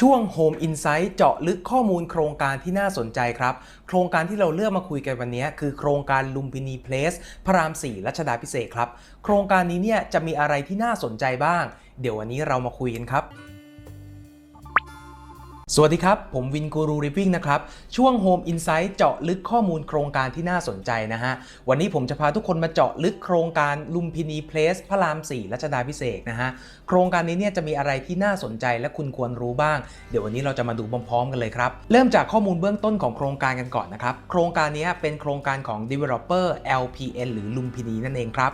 ช่วง Home Insight เจาะลึกข้อมูลโครงการที่น่าสนใจครับ โครงการที่เราเลือกมาคุยกันวันนี้คือโครงการลุมพินีเพลสพระราม 4 รัชดาพิเศษครับ โครงการนี้เนี่ยจะมีอะไรที่น่าสนใจบ้าง เดี๋ยววันนี้เรามาคุยกันครับ สวัสดีครับ ผมวินกูรูริฟวิ่งนะครับ ช่วง Home Insight เจาะลึกข้อมูลโครงการที่น่าสนใจนะฮะ วันนี้ผมจะพาทุกคนมาเจาะลึกโครงการลุมพินีเพลสพระราม 4 รัชดาพิเศษนะฮะ โครงการนี้เนี่ยจะมีอะไรที่น่าสนใจและคุณควรรู้บ้าง เดี๋ยววันนี้เราจะมาดูพร้อมๆกันเลยครับ เริ่มจากข้อมูลเบื้องต้นของโครงการกันก่อนนะครับ โครงการนี้เป็นโครงการของ Developer LPN หรือลุมพินีนั่นเองครับ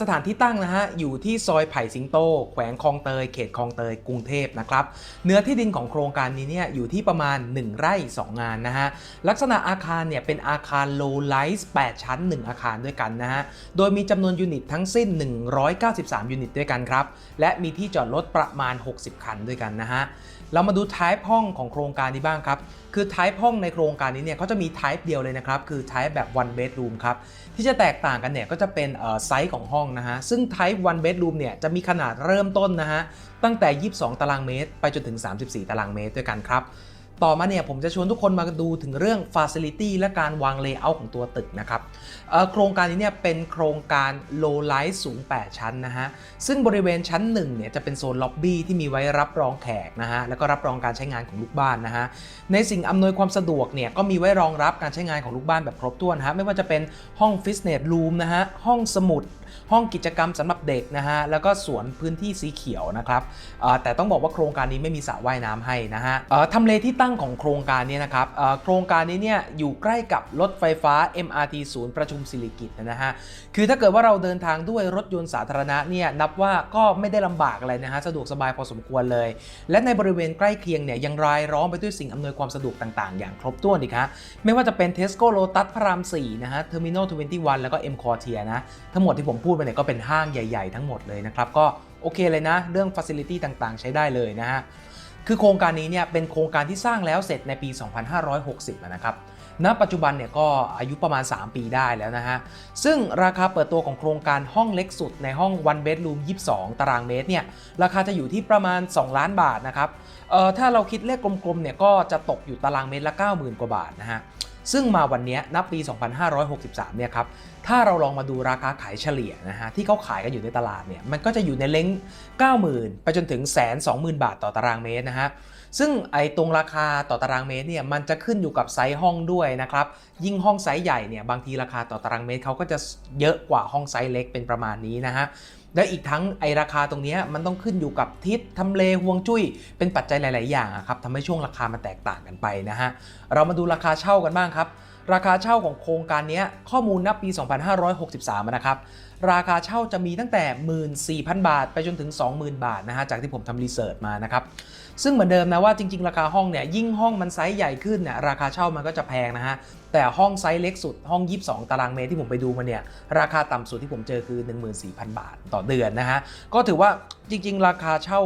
สถานที่ตั้งนะฮะอยู่ที่ซอยไผ่สิงโต แขวงคลองเตยเขตคลองเตยกรุงเทพนะครับเนื้อที่ดินของโครงการนี้เนี่ยอยู่ที่ประมาณ 1 ไร่ 2 งานนะฮะ ลักษณะอาคารเนี่ยเป็นอาคาร low rise 8ชั้น 1 อาคารด้วยกันนะฮะ โดยมีจำนวนยูนิตทั้งสิ้น 193 ยูนิตด้วยกันครับ และมีที่จอดรถประมาณ 60 คันด้วยกันนะฮะ เรามาดู type ห้องของโครงการนี้บ้างครับ คือ type ห้องในโครงการนี้เนี่ยเขาจะมี type เดียวเลยนะครับ คือ type แบบ one bedroom ครับ ที่จะแตกต่างกันเนี่ยก็จะเป็นไซส์ของห้องนะฮะ ซึ่ง type one bedroom เนี่ยจะมีขนาดเริ่มต้นนะฮะ ตั้งแต่ 22 ตารางเมตร ไปจนถึง 34 ตารางเมตรด้วยกันครับ ต่อมาเนี่ยผมจะชวนทุกคนมาดูถึงเรื่อง Facility และการวาง Layout ของตัวตึกนะครับโครงการนี้เนี่ยเป็นโครงการ Low Rise สูง 8 ชั้นนะฮะ ซึ่งบริเวณชั้น1เนี่ยจะเป็นโซนล็อบบี้ที่มีไว้รับรองแขกนะฮะ แล้วก็รับรองการใช้งานของลูกบ้านนะฮะ ในสิ่งอำนวยความสะดวกเนี่ยก็มีไว้รองรับการใช้งานของลูกบ้านแบบครบถ้วนฮะ ไม่ว่าจะเป็นห้องฟิตเนสรูมนะฮะ ห้องสมุดห้องกิจกรรมสำหรับเด็กนะฮะแล้วก็สวนพื้นที่สีเขียวนะครับแต่ต้องบอกว่าโครงการนี้ไม่มีสระว่ายน้ำให้นะฮะทำเลที่ตั้งของโครงการนี้นะครับโครงการนี้เนี่ยอยู่ใกล้กับรถไฟฟ้า MRT ศูนย์ประชุมสิริกิตนะฮะคือถ้าเกิดว่าเราเดินทางด้วยรถยนต์สาธารณะเนี่ยนับว่าก็ไม่ได้ลำบากอะไรนะฮะสะดวกสบายพอสมควรเลย และในบริเวณใกล้เคียงเนี่ยยังรายล้อมไปด้วยสิ่งอำนวยความสะดวกต่าง ๆ อย่างครบถ้วนอีกฮะไม่ว่าจะเป็น Tesco Lotus พระราม4นะฮะ Terminal 21 แล้วก็ M Quartier นะทั้งหมดที่ผมพูดไปเนี่ยก็เป็นห้างใหญ่ ๆ ทั้งหมดเลยนะครับ ก็โอเคเลยนะ เรื่อง Facility ต่างๆ ใช้ได้เลยนะฮะคือโครงการนี้เนี่ยเป็นโครงการที่สร้างแล้วเสร็จในปี 2560อะนะครับ ณ ปัจจุบันเนี่ยก็อายุประมาณ 3 ปีได้แล้วนะฮะ ซึ่งราคาเปิดตัวของโครงการห้องเล็กสุดในห้อง one bedroom 22 ตารางเมตรเนี่ยราคาจะอยู่ที่ประมาณ 2 ล้านบาทนะครับ เอ่อถ้าเราคิดเลขกลมๆเนี่ยก็จะตกอยู่ตารางเมตรละ 90,000 กว่าบาทนะฮะ ซึ่งมาวันนี้นับปี 2563 เนี่ยครับ ถ้าเราลองมาดูราคาขายเฉลี่ยนะฮะที่เขาขายกันอยู่ในตลาดเนี่ย มันก็จะอยู่ในเล้ง90,000 ไปจนถึงแสน20,000บาทต่อตารางเมตรนะฮะ ซึ่งไอ้ตรงราคาต่อตารางเมตรเนี่ยมันจะขึ้นอยู่กับไซส์ห้องด้วยนะครับ ยิ่งห้องไซส์ใหญ่เนี่ยบางทีราคาต่อตารางเมตรเขาก็จะเยอะกว่าห้องไซส์เล็กเป็นประมาณนี้นะฮะ และอีกทั้งไอราคาตรงนี้มันต้องขึ้นอยู่กับทิศทำเลห่วงจุ้ย เป็นปัจจัยหลาย ๆ อย่างอะครับทำให้ช่วงราคามันแตกต่างกันไปนะฮะเรามาดูราคาเช่ากันบ้างครับราคาเช่าของโครงการนี้ข้อมูลนับปี 2563 นะครับราคาเช่าจะมีตั้งแต่ 14,000 บาท ไปจนถึง 20,000 บาทนะฮะจากที่ผมทำรีเสิร์ชมานะครับ ซึ่งเหมือนเดิมนะว่าจริง ๆ ราคาห้องเนี่ยยิ่งห้องมันไซส์ใหญ่ขึ้นเนี่ยราคาเช่ามันก็จะแพงนะฮะแต่ห้องไซส์เล็กสุดห้อง 22 ตารางเมตรที่ผมไปดูมาเนี่ยราคาต่ำสุดที่ผมเจอคือ 14,000 บาทต่อเดือนนะฮะก็ถือว่าจริง ๆ ราคาเช่า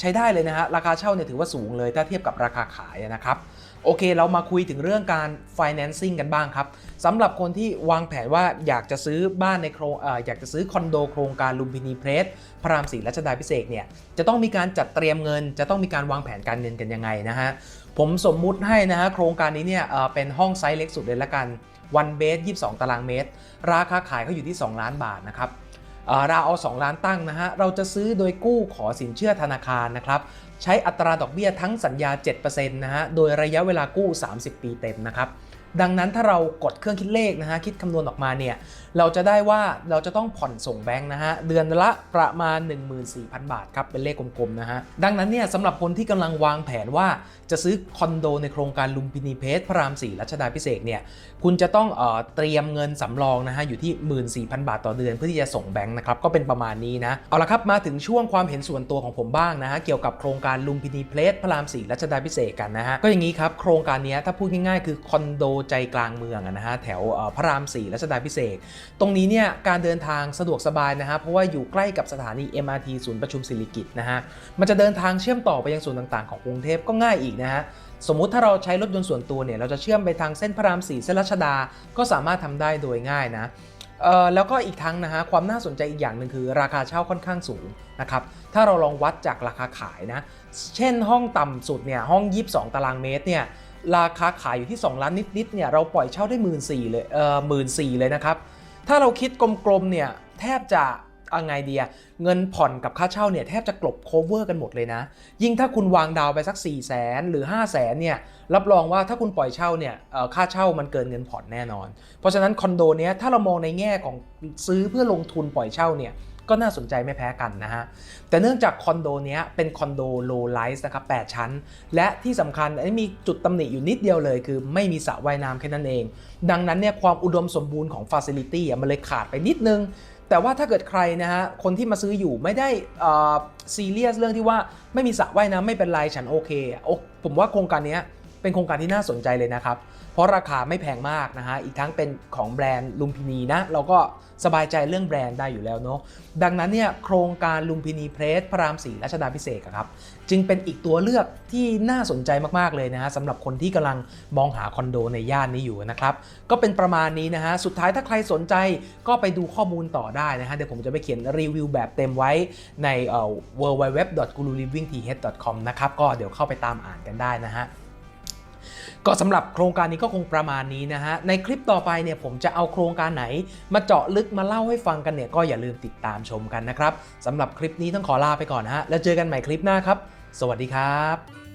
ใช้ได้เลยนะฮะราคาเช่าเนี่ยถือว่าสูงเลยถ้าเทียบกับราคาขายนะครับ โอเค เรามาคุยถึงเรื่องการ financing กันบ้างครับสำหรับคนที่วางแผนว่าอยากจะซื้อบ้านในโครงอออยากจะซื้อคอนโดโครงการลุมพินีเพรสพระรามศรีรัชดาพิเศษเนี่ยจะต้องมีการจัดเตรียมเงิน จะต้องมีการวางแผนการเงินกันยังไงนะฮะผมสมมุติให้นะฮะโครงการนี้เนี่ยเป็นห้องไซส์เล็กสุดเลยละกัน one bed 22 ตารางเมตร ราคาขายเขาอยู่ที่ 2 ล้านบาทนะครับ เอ่อเราเอา 2 ล้านตั้งนะฮะ เราจะซื้อโดยกู้ขอสินเชื่อธนาคารนะครับ ใช้อัตราดอกเบี้ยทั้งสัญญา 7%นะฮะ โดยระยะเวลากู้ 30 ปีเต็มนะครับ ดังนั้นถ้าเรากดเครื่องคิดเลขนะฮะคิดคำนวณออกมาเนี่ยเราจะได้ว่าเราจะต้องผ่อนส่งแบงค์นะฮะเดือนละประมาณ 14,000 บาทครับเป็นเลขกลมๆนะฮะดังนั้นเนี่ยสำหรับคนที่กำลังวางแผนว่าจะซื้อคอนโดในโครงการลุมพินีเพชรพระราม4รัชดาพิเศษเนี่ยคุณจะต้องเออเตรียมเงินสำรองนะฮะอยู่ที่ 14,000 บาทต่อเดือนเพื่อที่จะส่งแบงค์นะครับก็เป็นประมาณนี้นะเอาละครับมาถึงช่วงความเห็นส่วนตัวของผมบ้างนะฮะเกี่ยวกับโครงการลุมพินีเพลสพระราม4รัชดาพิเศษกันนะฮะก็อย่างนี้ครับโครงการนี้ถ้าพูดง่ายๆคือคอนโดใจกลางเมืองนะฮะแถวพระราม4รัชดาพิเศษ ตรงนี้เนี่ยการเดินทางสะดวกสบายนะฮะเพราะว่าอยู่ใกล้กับสถานี MRT ศูนย์ประชุมสิริกิตนะฮะมันจะเดินทางเชื่อมต่อไปยังส่วนต่างๆ ของกรุงเทพก็ง่ายอีกนะฮะสมมุติถ้าเราใช้รถยนต์ส่วนตัวเนี่ยเราจะเชื่อมไปทางเส้นพระราม4เส้นรัชดาก็สามารถทำได้โดยง่ายนะเออแล้วก็อีกทั้งนะฮะความน่าสนใจอีกอย่างหนึ่งคือ ราคาเช่าค่อนข้างสูงนะครับถ้าเราลองวัดจากราคาขายนะเช่นห้องต่ำสุดเนี่ยห้อง 22 ตารางเมตรเนี่ย ราคาขายอยู่ที่ 2 ล้านนิดๆเนี่ยเราปล่อยเช่าได้1 4ื่นสี่เลยเอ่อหมื่นสี่เลยนะครับ ถ้าเราคิดกลมๆเนี่ยแทบจะเอาไงเดียเงินผ่อนกับค่าเช่าเนี่ยแทบจะกลบ cover กันหมดเลยนะ ยิ่งถ้าคุณวางดาวไปสัก 4 0 0แสนหรือ 5 0 0แสนเนี่ยรับรองว่าถ้าคุณปล่อยเช่าเนี่ยค่าเช่ามันเกินเงินผ่อนแน่นอน เพราะฉะนั้นคอนโดเนี้ยถ้าเรามองในแง่ของซื้อเพื่อลงทุนปล่อยเช่าเนี่ย ก็น่าสนใจไม่แพ้กันนะฮะ แต่เนื่องจากคอนโดเนี้ยเป็นคอนโด low rise นะครับ 8 ชั้น และที่สำคัญอันนี้มีจุดตำหนิอยู่นิดเดียวเลย คือไม่มีสระว่ายน้ำแค่นั้นเอง ดังนั้นเนี่ยความอุดมสมบูรณ์ของ Facility อะมันเลยขาดไปนิดนึงแต่ว่าถ้าเกิดใครนะฮะ คนที่มาซื้ออยู่ไม่ได้ซีเรียสเรื่องที่ว่าไม่มีสระว่ายน้ำไม่เป็นไรฉันโอเคโอผมว่าโครงการเนี้ย เป็นโครงการที่น่าสนใจเลยนะครับ เพราะราคาไม่แพงมากนะฮะ อีกทั้งเป็นของแบรนด์ลุมพินีนะ เราก็สบายใจเรื่องแบรนด์ได้อยู่แล้วเนาะ ดังนั้นเนี่ยโครงการลุมพินีเพลสพระรามสี่รัชดาพิเศษครับ จึงเป็นอีกตัวเลือกที่น่าสนใจมากๆเลยนะฮะสำหรับคนที่กำลังมองหาคอนโดในย่านนี้อยู่นะครับ ก็เป็นประมาณนี้นะฮะ สุดท้ายถ้าใครสนใจก็ไปดูข้อมูลต่อได้นะฮะ เดี๋ยวผมจะไปเขียนรีวิวแบบเต็มไว้ใน www.gurulivingth.com นะครับ ก็เดี๋ยวเข้าไปตามอ่านกันได้นะฮะ ก็สำหรับโครงการนี้ก็คงประมาณนี้นะฮะ ในคลิปต่อไปเนี่ยผมจะเอาโครงการไหน มาเจาะลึกมาเล่าให้ฟังกันเนี่ยก็อย่าลืมติดตามชมกันนะครับสำหรับคลิปนี้ต้องขอลาไปก่อนฮะแล้วเจอกันใหม่คลิปหน้าครับ สวัสดีครับ